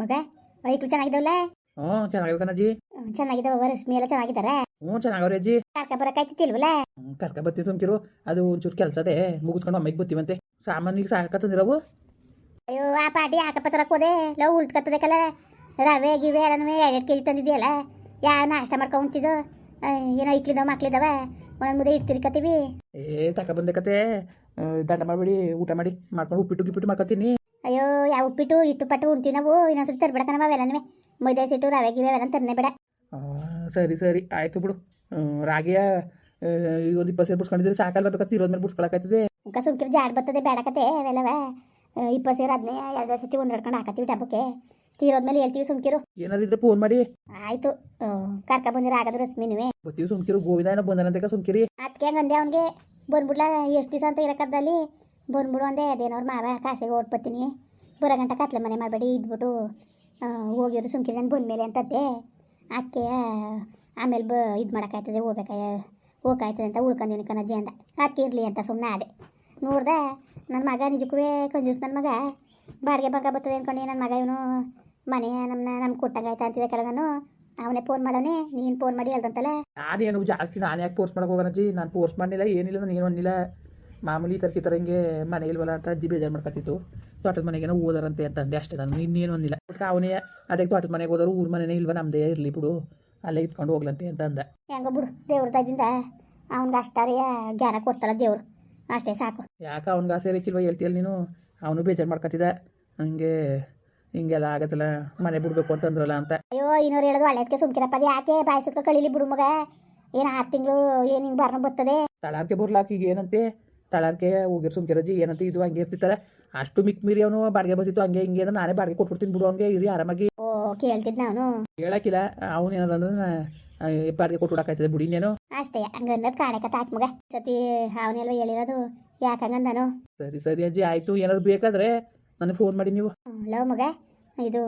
ಮಗ ಐಕ್ಳು ಚೆನ್ನಾಗಿದ್ದಾವಲ್ಲ? ಹ್ಞೂ ಚೆನ್ನಾಗಿವೆ ಕಣಜ್ಜಿ. ಚೆನ್ನಾಗಿದ್ದಾವ ರಶ್ಮಿ ಎಲ್ಲ ಚೆನ್ನಾಗಿದ್ದಾರೆ. ಹ್ಞೂ ಚೆನ್ನಾಗವ್ರಿ ಅಜ್ಜಿ. ಕಾಕ ಬರಕಾಯ್ತಿಲ್ವಲ್ಲ ಕರ್ಕ ಬರ್ತೀವಿ ತುಂಬಿರು ಅದು ಒಂಚೂರು ಕೆಲಸ ಅದೇ ಮುಗಿಸ್ಕೊಂಡು ಅಮ್ಮಗೆ ಸಾಮಾನ್ಯಕ್ಕೆ ಸಾಕ ತಂದಿರವು ಅಯ್ಯೋ ಆ ಪಾಟಿ ಹಾಕಪ್ಪ ತರಕ್ ಹೋದೆ. ಲವ್ ಉಳ್ತ್ಕತ್ತದಕ್ಕಲ್ಲ ರವೆ ಗಿವೆ ಎಲ್ಲನೂ ಎರಡು ಕೆ ಜಿ ತಂದಿದ್ಯಲ್ಲ ಯಾ ನಾಷ್ಟ ಮಾಡ್ಕೊಂಡು ಉಂತಿದ್ದು ಏನೋ ಇಕ್ಲಿದಾವ ಮಕ್ಳಿದಾವ ಒಂದೊಂದು ಮುದ್ದೆ ಇಡ್ತಿರ್ಕತ್ತೀವಿ. ಏ ತಕ ಬಂದೆ ಕತೆ. ದಂಡ ಮಾಡಬೇಡಿ ಊಟ ಮಾಡಿ. ಮಾಡ್ಕೊಂಡು ಉಪ್ಪಿಟ್ಟು ಗಿಪ್ಪಿಟ್ಟು ಮಾಡ್ಕೊತೀನಿ. ಅಯ್ಯೋ ಯಾವ ಉಪ್ಪಿಟ್ಟು ಇಟ್ಟು ಪಟ್ಟು ಉಂತೀವಿ ನಾವು ಇನ್ನೊಂದ್ಸತಿ ತರ್ಬೇಡ ಕಣವ ಅವೆಲ್ಲನೂ ಮೈದಾ ಸಿಟ್ಟು ರವೆ ಗಿವೆ ಅವೆಲ್ಲ ತರನೇ ಬೇಡ. ಸರಿ ಸರಿ. ಆಯ್ತು ಬಿಡು. ರಾಗಿಯ ಈಗ ಒಂದು ಇಪ್ಪತ್ತು ಸೇರು ಬಿಡ್ಸ್ಕೊಂಡಿದ್ರೆ ಸಾಕಲ್ಲ ಬೇಕತ್ತೆ ಇರೋದ್ ಮೇಲೆ ಬಿಡ್ಸ್ಕೊಳಕಾಯ್ತದೆ ಮುಖ ಸುಮ್ಕಿರು ಜಾಡ್ ಬರ್ತದೆ ಬೇಡಕತೆ ಅವೆಲ್ಲವ. ಇಪ್ಪತ್ತು ಸೇರು ಹದಿನೈದು ಎರಡು ಎರಡು ಸತಿ ಒಂದು ಹಿಡ್ಕೊಂಡು ಹಾಕತ್ತೀವಿ ಡಬ್ಬಕ್ಕೆ. ತೀರೋದ್ಮೇಲೆ ಹೇಳ್ತೀವಿ ಸುಮ್ಕಿರು. ಏನಾದ್ರೂ ಇದ್ರೆ ಫೋನ್ ಮಾಡಿ. ಆಯ್ತು. ಕರ್ಕ ಬಂದಿರ ಆಗದ ರಶ್ಮಿನುವೆ ಬರ್ತೀವಿ ಸುಮ್ಕಿರು ಗೋವಿಂದ ಏನೋ ಬಂದನಂತೆ ಸುಮ್ಕಿರಿ. ಅದಕ್ಕೆ ಹಂಗಂದೆ ಅವ್ನಿಗೆ. ಬಂದ್ಬಿಡ್ಲ ಎಷ್ಟು ದಿವಸ ಅಂತ ಇರಕ್ಕದ್ದಲ್ಲಿ ಬಂದ್ಬಿಡು ಅಂದೆ ಅದೇನವ್ರ ಮಾವ ಕಾಸಿಗೆ ಓಡ್ಬತ್ತೀನಿ. ಬರ ಗಂಟ ಕತ್ಲೆ ಮನೆ ಮಾಡಬೇಡಿ, ಇದ್ಬಿಟ್ಟು ಹೋಗಿರು ಸುಮ್ಕಿರಿ ನಾನು ಬಂದಮೇಲೆ ಅಂತದ್ದೆ. ಅಕ್ಕೆ ಆಮೇಲೆ ಬ, ಇದು ಮಾಡೋಕ್ಕಾಯ್ತದೆ, ಹೋಗ್ಬೇಕಾಯ, ಹೋಗ್ಕಾಯ್ತದೆ ಅಂತ ಉಳ್ಕೊಂಡಿನಿ ಕಣಜ್ಜಿ ಅಂದ. ಅಕ್ಕಿ ಇರಲಿ ಅಂತ ಸುಮ್ಮನೆ ಅದೇ ನೋಡ್ದೆ ನನ್ನ ಮಗ ನಿಜಕ್ಕೂ ಕಂಜೂಸ್ ನನ್ನ ಮಗ. ಬಾಡಿಗೆ ಬಂಗ ಬರ್ತದೆ ಅಂದ್ಕೊಂಡು ನನ್ನ ಮಗ ಇವನು ಮನೆ ನಮ್ಮನ್ನ ನಮ್ಗೆ ಆಯ್ತಾ ಅಂತಿದೆ ಕೆಲ ನಾನು ಅವನೇ ಫೋನ್ ಮಾಡೋನೆ, ನೀನು ಫೋನ್ ಮಾಡಿ ಹೇಳ್ದಂತಲ್ಲ ಅದೇನು ಜಾಸ್ತಿ ನಾನು ಯಾಕೆ ಫೋರ್ಸ್ ಮಾಡೋಕೆ ಹೋಗೋಣಜ್ಜಿ ನಾನು ಫೋರ್ಸ್ ಮಾಡಲಿಲ್ಲ, ಏನಿಲ್ಲ, ನಾನು ಏನು ಅನ್ನಿಲ್ಲ. ಮಾಮೂಲಿ ಈ ಥರ ಹಿಂಗೆ ಮನೆ ಇಲ್ವಲ್ಲ ಅಂತ ಅಜ್ಜಿ ಬೇಜಾರು ಮಾಡ್ಕೊತಿತ್ತು ತೋಟದ ಮನೆಗೇನೋ ಓದಾರಂತೆ ಅಂತ ಅಂದೆ ಅಷ್ಟೇ ನಾನು ಇನ್ನೇನು ಒಂದಿಲ್ಲ ಬಟ್ ಅವನೇ ಅದಕ್ಕೆ ತೋಟದ ಮನೆಗೆ ಹೋದರು ಊರ ಮನೆನೇ ಇಲ್ವ ನಮ್ಮದೇ ಇರಲಿ ಬಿಡು. ಅಲ್ಲೇ ಇಟ್ಕೊಂಡು ಹೋಗ್ಲಂತೆ ಅಂತ ಅಂದ ಹೆಂಗೋ ಬಿಡು ದೇವ್ರ ತಾಯಿಂದ ಅವ್ನಿಗೆ ಅಷ್ಟಾರೇ ಜ್ಞಾನ ಕೊಡ್ತಲ್ಲ ದೇವ್ರು. ಅಷ್ಟೇ ಸಾಕು. ಯಾಕೆ ಅವ್ನಿಗೆ ಆಸೆ ಇರಕ್ಕಿಲ್ವ ಹೇಳ್ತೀಯಲ್ಲ ನೀನು? ಅವನು ಬೇಜಾರು ಮಾಡ್ಕೊತಿದ್ದ ಹಂಗೆ ಹಿಂಗೆಲ್ಲ ಆಗತ್ತಲ್ಲ ಮನೆ ಬಿಡಬೇಕು ಅಂತಂದ್ರಲ್ಲ ಅಂತ. ಅಯ್ಯೋ ಇನ್ನೂರು ಹೇಳೋದು ಒಳ್ಳೆದಕ್ಕೆ ಸುಮ್ಕಿರಪ್ಪ. ಅದು ಯಾಕೆ ಬಾಯಿ ಸುತ್ತ ಕಳೀಲಿ ಬಿಡು ಮಗ? ಏನು ಆರು ತಿಂಗಳು ಏನು ಹಿಂಗೆ ಬರ್ನ ಬರ್ತದೆ ತಳಾರ್ಕೆ ಬರ್ಲಾಕೀಗ ಏನಂತೆ? ತಳಾರ್ಕೆ ಹೋಗಿರ್ ಸುಮ್ಕಿರಜಿ ಏನಂತ ಇದು ಹಂಗೆ ಇರ್ತಿತ್ತಲ್ಲ ಅಷ್ಟು ಮಿಕ್ ಮೀರಿ ಅವನು ಬಾಡಿಗೆ ಬಂದಿತ್ತು ಹಂಗೆ ಹಿಂಗೆ ಅಂದ್ರೆ ನಾನೇ ಬಾಡಿಗೆ ಕೊಟ್ಬಿಡ್ತೀನಿ ಬಿಡು ಹಂಗೆ ಇರಿ ಆರಾಮಾಗಿ. ಓ ನಾನು ಹೇಳಕ್ಕಿಲ್ಲ ಅವನು ಏನಾರ ಅಂದ್ರೆ ಬಾಡಿಗೆ ಕೊಟ್ಬಿಡಕ್ಕಾಯ್ತದೆ ಬಿಡಿ ನೇನು ಅಷ್ಟೇ ಹಂಗನ್ನೋದು ಕಾಣಕತ್ತ ಆತ್ ಮಗ. ಸತಿ ಅವನೆಲ್ಲ ಹೇಳಿರೋದು ಯಾಕೆ ಹಂಗಂದನು ಸರಿ ಸರಿ ಅಜ್ಜಿ ಆಯ್ತು ಏನಾದ್ರು ಬೇಕಾದ್ರೆ ನನಗೆ ಫೋನ್ ಮಾಡಿ ನೀವು. ಲವ್ ಮಗ ಇದು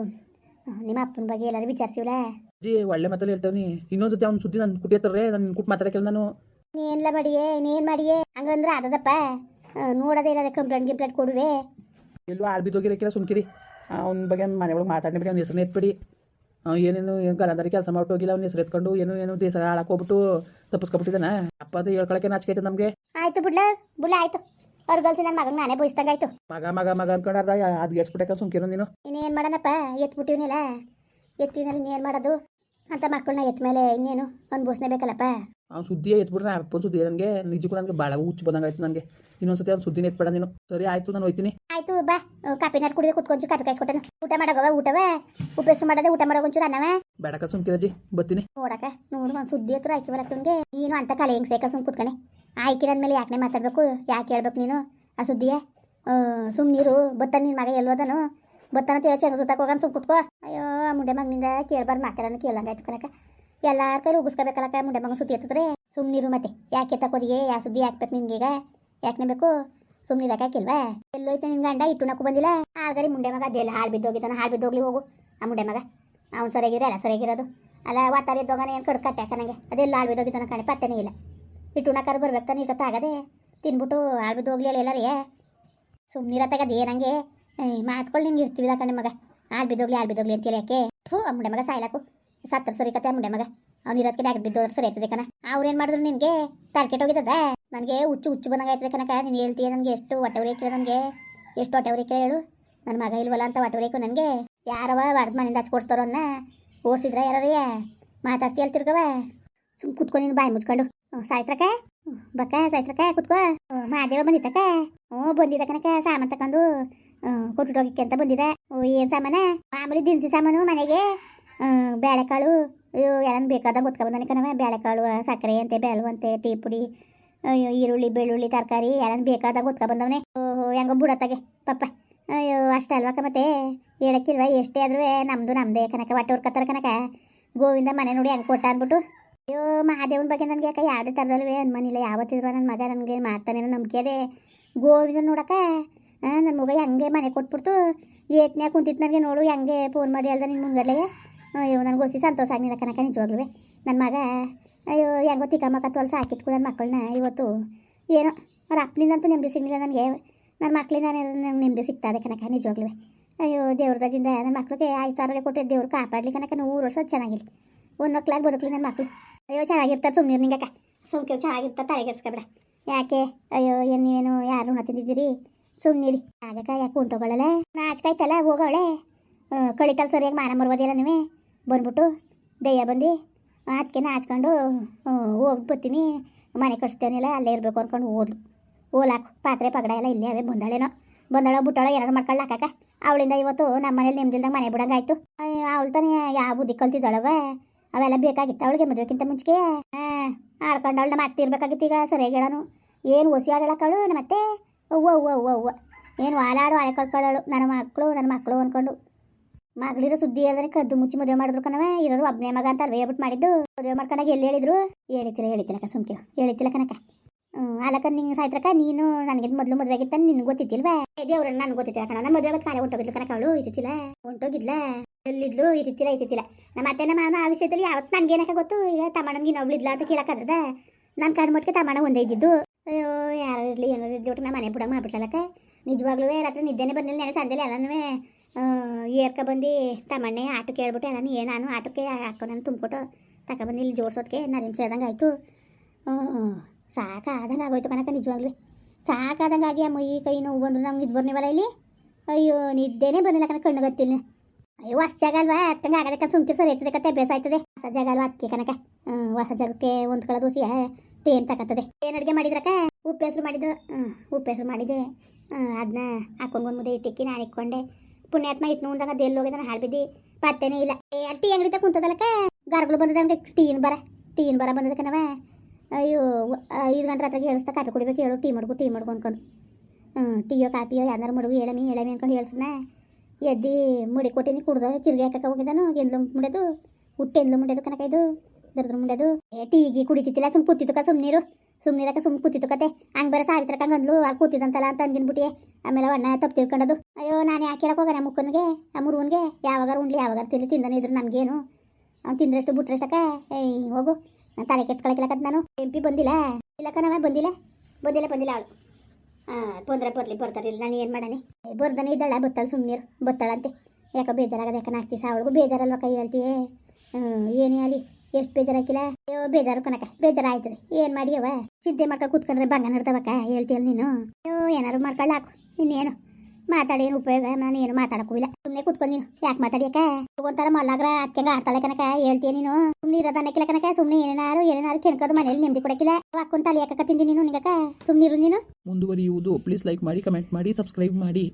ನಿಮ್ಮ ಅಪ್ಪನ ಬಗ್ಗೆ ಎಲ್ಲರೂ ವಿಚಾರಿಸಿವಲ್ಲ ಅಜ್ಜಿ ಒಳ್ಳೆ ಮಾತಲ್ಲಿ ಹೇಳ್ತೇವೆ ಇನ್ನೊಂದು ಸತಿ ಅವ್ನು ಸುದ್ದಿ ನನ್ನ ಕುಟ್ಟಿರ್ತಾರೆ ನಾನು ಕುಟ್ಟು ಮಾತಾಡಕ್ಕೆ ನಾನು ನೀನ್ಲ ಮಾಡಿಯೇ? ನೀನ್ ಮಾಡಿಯೇ? ಹಂಗಂದ್ರೆ ಅದದಪ್ಪ. ನೋಡೋದೇ ಇಲ್ಲ ಕಂಪ್ಲೇಂಟ್ ಗಿಂಪ್ಲೇಂಟ್ ಕೊಡುವೆ. ಎಲ್ಲೂ ಆಳ್ ಬಿದ್ದೋಗಿರಕ್ಕಿಲ್ಲ ಸುಮ್ಕಿರಿ. ಅವ್ನ ಬಗ್ಗೆ ಮನೆ ಒಳಗೆ ಮಾತಾಡ್ಬಿಡಿ ಅವ್ನ ಹೆಸರನ್ನ ಎತ್ಬಿಡಿ. ಏನೇನು ಏನು ಗಲಾದಾರಿ ಕೆಲಸ ಹೋಗಿಲ್ಲ ಅವ್ನ ಹೆಸರು ಎತ್ಕೊಂಡು ಏನು ಏನು ದೇಶ ಹಾಳಾಕೋಗ್ಬಿಟ್ಟು ತಪ್ಪಿಸ್ಕೊಬಿಟ್ಟಿದ್ದಾನ. ಅಪ್ಪ ಅದು ಹೇಳ್ಕೊಳಕ್ಕೆ ನಾಚಿಕೆ ನಮಗೆ. ಆಯ್ತು ಬಿಡ್ಲ ಬುಲ್ಲ ಆಯ್ತು. ಅವ್ರಿಗಲ್ಸಿ ನನ್ನ ಮಗನ ನಾನೇ ಬಯಸ್ದಂಗಾಯ್ತು ಮಗ ಮಗ ಮಗ ಅನ್ಕೊಂಡು ಅರ್ಧ ಅದು ಗೆಡ್ಸ್ಬಿಟ್ಟಕ್ಕೆ ಸುಮ್ಕಿರೋ ನೀನು. ಇನ್ನೇನು ಮಾಡೋಣಪ್ಪ? ಎತ್ಬಿಟ್ಟಿವ್ನಿಲ್ಲ. ಎತ್ತಿನಲ್ಲಿ ಇನ್ನೇನು ಮಾಡೋದು? ಅಂತ ಮಕ್ಕಳನ್ನ ಎತ್ತ ಮೇಲೆ ಇನ್ನೇನು? ಅನ್ಭವಿಸ್ಲೇಬೇಕಲ್ಲಪ್ಪ ಅವ್ನು ಸುದ್ದಿಯೇ ಎತ್ಬಿಟ್ರೆ ಅಪ್ಪನ ಸುದ್ದಿ ನನಗೆ ನಿಜಕ್ಕೂ ನನಗೆ ಭಾಳ ಹುಚ್ಚು ಬಂದಂಗಾಯ್ತು ನನಗೆ ಇನ್ನೊಂದ್ಸತಿ ಅವ್ನು ಸುದ್ದಿನ ಎತ್ಬೇಡ ನೀನು. ಸರಿ ಆಯ್ತು ನಾನು ಹೋಯ್ತೀನಿ. ಆಯ್ತು ಬಾ. ಕಾಪಿ ನಾಟ್ ಕುಡಿದು ಕುತ್ಕೊಂಚು ಕಾಪಿ ಕಾಯಿಸ್ಕೊಟ್ಟನು ಊಟ ಮಾಡೋಗವ ಊಟವೇ? ಉಪಯೋಗ ಮಾಡೋದೆ ಊಟ ಮಾಡೋಕೊಂಚೂರು ಅನ್ನವ? ಬೇಡಕ ಸುಮ್ಕಿರಜ್ಜಿ ಬರ್ತೀನಿ. ನೋಡಕ ನೋಡು ಒಂದು ಸುದ್ದಿ ಹತ್ರ ಆಯ್ಕೆ ಬರಕ್ಕೆ ನೀನು ಅಂತ ಕಲೆ ಹೆಂಗೆ ಸೇಕ ಸುಮ್ ಕುತ್ಕಣೆ. ಆಯ್ಕೆ ಮೇಲೆ ಯಾಕೆ ಮಾತಾಡ್ಬೇಕು? ಯಾಕೆ ಹೇಳ್ಬೇಕು ನೀನು? ಆ ಸುದ್ದಿಯ? ಸುಮ್ಮನೀರು ಬತ್ತ ನಿನ್ನ ಮಗ ಎಲ್ಲೋದನು ಬತ್ತಾನ ತೀರ ಚೆಂಗ ಸುತ್ತಾಕ ಹೋಗೋಣ ಸುಮ್ ಕುತ್ಕೋ ಅಯ್ಯೋ ಆ ಮುಂಡೆ ಮಗನಿಂದ ಕೇಳ್ಬಾರ್ದು ಮಾತಾಡೋಣ ಕೇಳಂಗಾಯ್ತು ಕನಕ ಎಲ್ಲಾರ ಕೈಲಿ ಉಗಿಸ್ಕೋಬೇಕಲ್ಲಕ್ಕ ಮುಂಡೆ ಮಗನ ಸುತ್ತಿ ಎತ್ತದ್ರೆ ಸುಮ್ಮನಿರು ಮತ್ತೆ ಯಾಕೆ ತಕೋದಿಗೆ ಯಾ ಸುದ್ದಿ ಹಾಕ್ಬೇಕು ನಿನ್ಗೀಗ ಯಾಕೆ ಬೇಕು ಸುಮ್ಮನೆ ಎಲ್ಲೋಯ್ತು ನಿನ್ ಗಂಡ ಇಟ್ಟು ನಕ್ಕು ಬಂದಿಲ್ಲ ಆಲ್ಗರಿ ಮುಂಡೆ ಮಗ ಅದೆಲ್ಲ ಹಾಳು ಬಿದ್ದೋಗಿದ್ದಾನೆ ಹಾಳು ಬಿದ್ದೋಗ್ಲಿ ಹೋಗು ಆ ಮುಂಡೆ ಮಗ ಅವ್ನು ಸರಿಯಾಗಿರ ಅಲ್ಲ ಸರಿಯಾಗಿರೋದು ಅಲ್ಲ ವಾತಾರ ಇದ್ದೋಗನ ಏನು ಕಡ್ದು ಕಟ್ಟಾಕ ನನಗೆ ಅದೆಲ್ಲ ಹಾಳು ಬಿದ್ದೋಗಿದ್ದಾನೆ ಕಣೆ ಪತ್ತೆನೇ ಇಲ್ಲ ಇಟ್ಟು ಉಣ್ಣಕ್ಕಾರ ಬರ್ಬೇಕು ತಾನೆ ಆಗದೆ ತಿನ್ಬಿಟ್ಟು ಹಾಳು ಬಿದ್ದೋಗ್ಲಿ ಅಲ್ಲ ರೀ ಸುಮ್ಮನಿರತ್ತಾಗದು ಏನಂಗೆ ಮಾತ್ಕೊಳ್ಳಿ ನಿಂಗೆ ಇರ್ತೀವಿ ಕಣೆ ಮಗ. ಆಡ್ ಬಿದ್ದೋಗ್ಲಿ ಆಡ್ ಬಿದ್ದೋಗ್ಲಿ ಅಂತೇಳಿ ಯಾಕೆ? ಥೂ, ಆ ಮುಂಡೆ ಮಗ ಸಾಯ್ಲಾಕು ಸತ್ತರ ಸರಿ ಕತೆ ಮುಂಡೆ ಮಗ. ಅವ್ನು ಇರೋದಕ್ಕೆ ಡಾಕ್ಟರ್ ಬಿದ್ದೋದ್ರೆ ಸರಿ ಆಯ್ತದೆ ಕಣ. ಅವ್ರೇನು ಮಾಡಿದ್ರು ನಿನಗೆ ತಲೆಕೆಟ್ಟೋಗಿದ್ದದ ನನಗೆ ಹುಚ್ಚು ಹುಚ್ಚು ಬಂದಂಗೆ ಕಣಕ ನೀನು ಹೇಳ್ತೀಯ ನನಗೆ ಎಷ್ಟು ಹೊಟ್ಟೆ ಕೇಳ ನನಗೆ. ಎಷ್ಟು ಹೊಟ್ಟೆ ಕೇಳು ನನ್ನ ಮಗ ಇಲ್ವಲ್ಲ ಅಂತ ಹೊಟ್ಟೆ ಉರಿಕು ನನಗೆ. ಯಾರವ ಹೊಡೆದು ಮನೆಯಿಂದ ಹಚ್ಕೊಡ್ತಾರೋ ಅನ್ನ? ಓಡಿಸಿದ್ರ ಯಾರೇ ಮಾತಾಡ್ತಿ ಹೇಳ್ತಿರ್ಗವ ಸುಮ್ ಕುತ್ಕೊಂಡು ನೀನು ಬಾಯಿ ಮುಚ್ಕೊಂಡು. ಸಾಯ್ತ್ರಕ ಬಕ್ಕ ಸಾಯ್ತ್ರಕ ಕುತ್ಕೋ. ಮಾದೇವ ಬಂದಿತ್ತಕ್ಕ? ಹ್ಞೂ ಬಂದಿದ್ದ ಕಣಕ ಸಾಮಾನು ತಕೊಂಡು ಕೊಟ್ಟು ಅಂತ ಬಂದಿದೆ. ಏನು ಸಾಮಾನ? ಮಾಮೂಲಿ ದಿನಸಿ ಸಾಮಾನು ಮನೆಗೆ. ಬೇಳೆಕಾಳು ಅಯ್ಯೋ ಯಾರನ್ನ ಬೇಕಾದಾಗ ಗೊತ್ಕೊಂಬಂದಾನೆ ಕಣವ ಬೇಳೆಕಾಳು ಸಕ್ಕರೆ ಅಂತೆ ಬೇಲು ಅಂತೆ, ಟೀ ಪುಡಿ. ಅಯ್ಯೋ, ಈರುಳ್ಳಿ, ಬೆಳ್ಳುಳ್ಳಿ, ತರಕಾರಿ ಯಾರನ್ನು ಬೇಕಾದಾಗ ಬಂದವನೆ ಓಹೋ, ಹೆಂಗೋ ಬುಡತ್ತಾಗೆ ಪಪ್ಪ. ಅಯ್ಯೋ, ಅಷ್ಟೇ ಅಲ್ವಕ್ಕ ಮತ್ತೆ ಹೇಳಕ್ಕಿಲ್ವ ಎಷ್ಟೇ ಆದ್ರೂ ನಮ್ದು ನಮ್ಮದೇ ಕನಕ ಹೊಟ್ಟೆ ಉರ್ಕತ್ತಾರ ಕನಕ ಗೋವಿಂದ ಮನೆ ನೋಡಿ ಹೆಂಗೆ ಕೊಟ್ಟ ಅಂದ್ಬಿಟ್ಟು, ಅಯ್ಯೋ, ಮಹಾದೇವನ ಬಗ್ಗೆ ನನಗೆ ಯಾಕೆ ಯಾವುದೇ ಥರದಲ್ವೇ ಅನ್ಮನಿಲ್ಲ ಯಾವತ್ತಿದ್ರು ನನ್ನ ಮಗ ನನಗೆ ಮಾಡ್ತಾನೇನೋ ನಂಬಿಕೆ ಅದೇ ಗೋವಿಂದ ನೋಡಕ್ಕ ನನ್ನ ಮಗ ಹಂಗೆ ಮನೆ ಕೊಟ್ಬಿಡ್ತು. ಏಟ್ನೇ ಕುಂತಿತ್ತು ನನಗೆ ನೋಡು, ಹಂಗೆ ಫೋನ್ ಮಾಡಿ ಅಲ್ದ ನಿನ್ನ ಮುಂಗಡ್ಲೆಗೆ ಅಯ್ಯೋ, ನನಗೆ ಗೋಸಿ ಸಂತೋಷ ಆಗಲಿಲ್ಲ ಕನಕ ನಿಜವಾಗ್ಲೂ ನನ್ನ ಮಗ, ಅಯ್ಯೋ, ಹೆಂಗೋ ತಿಕ್ಕ ಮಕ್ಕ ತೋಲ್ ಹಾಕಿಟ್ಕೊ ನನ್ನ ಮಕ್ಕಳನ್ನ ಇವತ್ತು. ಏನೋ ಅವ್ರ ಅಪ್ಪನಿಂದಂತೂ ನೆಮ್ಮದಿ ಸಿಗಲಿಲ್ಲ ನನಗೆ. ನನ್ನ ಮಕ್ಕಳಿಂದ ನಂಗೆ ನೆಮ್ಮದಿ ಸಿಗ್ತದೆ ಕನಕ ನಿಜವಾಗ್ಲೂ ಅಯ್ಯೋ ದೇವ್ರದಿಂದ ನನ್ನ ಮಕ್ಳಿಗೆ ಐದು ಸಾವಿರ ಕೊಟ್ಟು ದೇವ್ರು ಕಾಪಾಡ್ಲಿ ಕನಕ ನೂರು ವರ್ಷ ಚೆನ್ನಾಗಿಲ್ಲ. ಒಂದು ಮಕ್ಕಳಾಗಿ ಬದುಕಲಿ ನನ್ನ ಮಕ್ಳು. ಅಯ್ಯೋ, ಚೆನ್ನಾಗಿರ್ತಾರೆ ಸುಮ್ಮನೆ ನಿಂಗಕ್ಕ. ಸುಮ್ಕಿರು ಚೆನ್ನಾಗಿರ್ತಾರೆ ತಲೆಗೆಡ್ಸ್ಕೊಬೇಡ ಯಾಕೆ? ಅಯ್ಯೋ, ಏನು ನೀವೇನು, ಯಾರು ತಿಂದಿದ್ದೀರಿ? ಸುಮ್ಮನಿರಿ ಆಗಕ ಯಾಕೆ ಉಂಟೋಗಳಲ್ಲ ನಾಚ್ಕಾಯ್ತಲ್ಲ ಹೋಗೋಳೆ ಕಳಿತಲ್ಲ ಸರಿಯಾಗಿ ಮಾನ ಮರ್ಬೋದಿಲ್ಲ ನೀವೇ? ಬಂದ್ಬಿಟ್ಟು ದಯ್ಯ ಬಂದು. ಅದಕ್ಕೆ ನಾಚ್ಕೊಂಡು ಹೋಗಿ ಬರ್ತೀನಿ ಮನೆ ಕಟ್ಸ್ತೇವನಿಲ್ಲ ಅಲ್ಲೇ ಇರಬೇಕು ಅಂದ್ಕೊಂಡು ಓದ್ಲು ಓಲಾಕು ಪಾತ್ರೆ ಪಗಡ ಎಲ್ಲ ಇಲ್ಲೇ ಅವೇ, ಬಂದಾಳೇನೋ. ಬಂದಾಳ ಬುಟ್ಟಾಳ ಏನಾರು ಮಾಡ್ಕೊಳ್ಳ ಅವಳಿಂದ ಇವತ್ತು ನಮ್ಮ ಮನೇಲಿ ನೆಮ್ಮದಿಲ್ದಂಗೆ ಮನೆ ಬಿಡಂಗಾಯ್ತು. ಅವಳು ತಾನೇ ಯಾವ ಬುದ್ಧಿ ಕಲ್ತಿದ್ದಾಳವ? ಅವೆಲ್ಲ ಬೇಕಾಗಿತ್ತು ಅವಳಿಗೆ ಮದುವೆಕ್ಕಿಂತ ಮುಂಚೆ ಹಾಂ ಆಡ್ಕೊಂಡು ನಮ್ಮ ಇರ್ಬೇಕಾಗಿತ್ತು ಈಗ, ಸರಿಯಾಗಿ ಹೇಳೋನು. ಏನು ಒಸಿ ಆಡಳಕ್ಕವಳು ಮತ್ತೆ? ಅವ್ವ ಅವ್ವ ಅವ್ವ ಅವ್ವ. ಏನು ವಾಲಾಡು ಆಳೆ ಕಳ್ಕೊಳ್ಳೋಳು ನನ್ನ ಮಕ್ಕಳು ನನ್ನ ಮಕ್ಕಳು ಅಂದ್ಕೊಂಡು ಮಗಳಿರೋ ಸುದ್ದಿ ಹೇಳಿದ್ರೆ ಕದ್ದು ಮುಚ್ಚಿ ಮದುವೆ ಮಾಡಿದ್ರು ಕಣವ ಇರೋರು ಒಬ್ಬನೇ ಮಗ ಅಂತ ಅಲ್ವೇ ಹೇಳ್ಬಿಟ್ಟು ಮಾಡಿದ್ದು. ಮದುವೆ ಮಾಡ್ಕೊಂಡಾಗ ಎಲ್ಲಿ ಹೇಳಿದ್ರು? ಹೇಳಿತಿಲ್ಲ ಹೇಳಿತಿಲ್ಲಕ್ಕ ಸುಮ್ಕಿರು. ಹೇಳಿತಿಲ್ಲ ಕನಕ ಹ್ಞೂ ಅಲ್ಲಕ್ಕ, ನಿಂಗೆ ಸಾಯ್ತ್ರಕ್ಕ? ನೀನು ನನಗೆ ಮೊದಲು ಮದುವೆ ಆಗಿತ್ತ ನಿನ್ಗೆ ಗೊತ್ತಿತ್ತಿಲ್ವಾ ಅವ್ರನ್ನ ನಾನು ಗೊತ್ತಿತ್ತಿಲ್ಲ ಕಣ ನನ್ನ ಮದುವೆ ಕಾಲೇ ಹೊಂಟೋಗಿದ್ಲು ಕನಕ ಅವಳು. ಇರುತ್ತಿಲ್ಲ ಹೊಂಟೋಗಿದ್ಲ? ಎಲ್ಲಿದ್ಲು? ಇರುತ್ತಿಲ್ಲ ಇರುತ್ತಿಲ್ಲ ನಮ್ಮ ಅತ್ತೆ, ನಮ್ಮ ಮಾಮ ಆ ವಿಷಯದಲ್ಲಿ ಯಾವತ್ತು ನನಗೇನಕ್ಕ ಗೊತ್ತು? ಈಗ ತಮ್ಮಣ್ಣನಿಗೆ ಇನ್ನೊಬ್ಳಿದ್ಲ ಅಂತ ಕೇಳಕ್ಕದ ನಾನು ಕಣ್ಣು ಮಟ್ಟಿಗೆ ತಮ್ಮಣ್ಣ ಒಂದೇ ಇದ್ದಿದ್ದು. ಅಯ್ಯೋ ಯಾರು ಇರಲಿ ಏನೋ ಇರಲಿ ಒಟ್ಟು ನಮ್ಮ ಮನೆ ಬುಡ ಮಾಡ್ಬಿಟ್ಲಕ್ಕ ನಿಜವಾಗ್ಲೂ ರಾತ್ರಿ ನಿದ್ದೆನೇ ಬಂದಿಲ್ಲ ನೆನೆ ಸಂದೇಲಿ ಎಲ್ಲನೂ ಏರ್ಕ ಬಂದು ತಮ್ಮಣ್ಣೆ ಆಟಕ್ಕೆ ಹೇಳ್ಬಿಟ್ಟು ಎಲ್ಲನೂ ಏನು ನಾನು ಆಟಕ್ಕೆ ಹಾಕೋ, ನಾನು ತುಂಬಿಕೊಟ್ಟು ತಗೊಬಂದು ಇಲ್ಲಿ ಜೋಡ್ಸೋದಕ್ಕೆ ನರಿಮ್ ಸೇದಂಗೆ ಆಯಿತು. ಸಾಕಾದಂಗೆ ಆಗೋಯ್ತು ಕನಕ ನಿಜವಾಗ್ಲೂ ಸಾಕಾದಂಗೆ ಆಗಿ ಅಮ್ಮ, ಈ ಕೈ ನೋವು ಬಂದ್ರು ನಮ್ಗೆ ಇದು ಬರ್ನಿವಲ್ಲ ಇಲ್ಲಿ? ಅಯ್ಯೋ, ನಿದ್ದೆನೇ ಬಂದಿಲ್ಲ ಕನಕ ಕಣ್ಣು ಗೊತ್ತಿಲ್ಲ ಅಯ್ಯೋ, ಹೊಸ ಜಾಗ ಅಲ್ವಾ ಅತ್ತಂಗೆ ಆಗದಕ್ಕೆ ಸರಿ ಇರ್ತದೆ ಕತೆ, ಅಭ್ಯಾಸ ಆಯ್ತದೆ. ಹೊಸ ಜಾಗ ಅಲ್ವಾ ಅಕ್ಕಿ ಕನಕ ಹ್ಞೂ ಹೊಸ ಜಾಗಕ್ಕೆ ಹೊಂದ್ಕೊಳ್ಳೋದು ದೋಸೆ ಟೇನ್ ತಕತ್ತದೆ ಏನ್ ಅಡುಗೆ ಮಾಡಿದ್ರಕ್ಕ? ಉಪ್ಪು ಹೆಸರು ಮಾಡಿದ್ದು. ಉಪ್ಪು ಹೆಸರು ಮಾಡಿದ್ದೆ ಅದನ್ನ ಹಾಕೊಂಡು ಮುದ್ದೆ ಇಟ್ಟಿಕ್ಕಿ ನಾನು ಇಟ್ಕೊಂಡೆ. ಪುಣ್ಯಾತ್ಮ ಇಟ್ಟು ನೋಂದಾಗ ಅದು ಎಲ್ಲಿ ಹೋಗಿದ್ದಾನೆ ಹಾಳು ಬಿದ್ದಿ ಪತ್ತೇನೆ ಇಲ್ಲ. ಏ ಟೀ ಅಂಗಡಿ ತಗ ಕುಂತದಲ್ಲಕ್ಕ? ಗರ್ಗಳು ಬಂದದ ಟೀನ್ ಬರ ಟೀನ್ ಬರ ಬಂದದಕ್ಕೆ ನಾವ? ಅಯ್ಯೋ, ಐದು ಗಂಟೆ ರಾತ್ರಿಗೆ ಹೇಳಿಸ್ತಾ ಕಾಫಿ ಕುಡಿಬೇಕು. ಹೇಳು, ಟೀ ಮಾಡ್ಕೊ ಟೀ ಮಾಡ್ಕೊ ಅನ್ಕೊಂಡು. ಟೀಯೋ ಕಾಪಿಯೋ ಯಾರು ಮಡುಗು ಹೇಳಮಿ ಹೇಳಮಿ ಅನ್ಕೊಂಡು ಹೇಳ್ಸುನ ಎದ್ದಿ ಮುಡಿ ಕೊಟ್ಟಿನಿ, ಕುಡ್ದ ತಿರ್ಗಿ ಹಾಕಕ್ಕೆ ಹೋಗಿದ್ದಾನು. ಎಂದ್ಲು ಮುಂಡೆದು ಹುಟ್ಟು ಎಂದ್ಲು ಮುಂಡೆದು ಕನಕ ಇದು. ದರ್ದ್ರ ಮುಂಡೆದು ಏ ಟೀಗಿ ಕುಡಿತಿತ್ತಿಲ್ಲ ಸುಮ್ ಕೂತಿತ್ತು ಕ ಸುಮ್ನೀರು. ಸುಮ್ನಿರಕ ಸುಮ್ ಕೂತಿತ್ತು ಕತೆ. ಹಂಗೆ ಬರ ಸಾವಿತ್ರಕ್ಕ ಅಂದ್ಲು ಅಲ್ಲಿ ಕೂತಿದಂತಲ್ಲ ಅಂತ ಅಂದಿನ್ಬಿಟ್ಟಿಯೆ ಆಮೇಲೆ ಅಣ್ಣ ತಪ್ಪು ತಿಳ್ಕೊಂಡದು. ಅಯ್ಯೋ, ನಾನು ಯಾಕೆ ಹೇಳಕ್ ಹೋಗೋಣ ಮುಕ್ಕನಿಗೆ ಆ ಮುರುವನ್ಗೆ? ಯಾವಾಗಾರ ಉಣ್ಲಿ ಯಾವಾಗಾರ ತಿರ್ಲಿ ತಿಂದನೇ ಇದ್ರು ನಮಗೇನು ಅವ್ನು ತಿಂದ್ರಷ್ಟು, ಬಿಟ್ರಷ್ಟಕ್ಕ, ಏಯ್, ಹೋಗು. ನಾನು ತಲೆ ಕೆಡ್ಸ್ಕೊಳಕಿಲ್ಲಕತ್ ನಾನು. ಎಂ ಪಿ ಬಂದಿಲ್ಲ? ಇಲ್ಲ ಕಣವ ಬಂದಿಲ್ಲ. ಬಂದಿಲ್ಲ ಬಂದಿಲ್ಲ ಅವಳು. ಹಾಂ ಬಂದ್ರೆ ಬರ್ಲಿ ಬರ್ತಾರಿಲ್ಲ ನಾನು ಏನು ಮಾಡಾನೆ ಬರ್ದಾನೆ ಇದ್ದಾಳ, ಬತ್ತಾಳು ಸುಮ್ಮನೀರು ಬತ್ತಾಳಂತೆ. ಯಾಕೋ ಬೇಜಾರಾಗದ ಯಾಕೆ ನಾಲ್ಕು ದಿವಸ ಅವಳಿಗೂ ಬೇಜಾರಲ್ವ ಕೈ ಹೇಳ್ತೀಯೇ? ಏನೇ ಅಲ್ಲಿ ಎಷ್ಟು ಬೇಜಾರಾಕಿಲ್ಲ? ಅಯ್ಯೋ, ಬೇಜಾರು ಕನಕ ಬೇಜಾರು ಏನು ಮಾಡಿ ಅವ? ಚಿಂತೆ ಮಾಡ್ಕೊ ಕೂತ್ಕೊಂಡ್ರೆ ಬಂಗ ನಡ್ದವಕ್ಕ ಹೇಳ್ತೀಯಲ್ಲ ನೀನು? ಅಯ್ಯೋ, ಏನಾರು ಮಾಡ್ಕೊಳ್ಳ ಹಾಕು. ಇನ್ನೇನು? ಮಾತಾಡಿ ಏನು ಉಪಯೋಗ? ನಾನು ಏನು ಮಾತಾಡಕ್ಕೂ ಇಲ್ಲ. ಸುಮ್ಮನೆ ಕೂತ್ಕೊಂಡು ನೀನು. ಯಾಕೆ ಮಾತಾಡಿಯಕ್ಕ? ಒಂಥರ ಮಲ್ಲಾಗ್ರ ಅಕ್ಕಂಗ ಆಡ್ತಾಳೆ ಕನಕ ಹೇಳ್ತೀಯ ನೀನು? ಸುಮ್ಮನೆ ಇರೋದನ್ನಕ್ಕಿಲ್ಲ ಕನಕ ಸುಮ್ಮನೆ ಏನೇನಾರು ಏನೇನಾರು ಕೆಣ್ಕೋದು ಮನೇಲಿ ನೆಮ್ಮದಿ ಕೊಡಕ್ಕಿಲ್ಲ ಹಾಕೊಂತ ಅಲ್ಲಿ ಯಾಕಕ್ಕ ತಿಂದಿ ನೀನು ನಿಂಗಕ್ಕ? ಸುಮ್ಮನೆ ಇರು ನೀನು. ಮುಂದುವರಿಯುವುದು. ಪ್ಲೀಸ್ ಲೈಕ್ ಮಾಡಿ ಕಮೆಂಟ್ ಮಾಡಿ ಸಬ್ಸ್ಕ್ರೈಬ್ ಮಾಡಿ.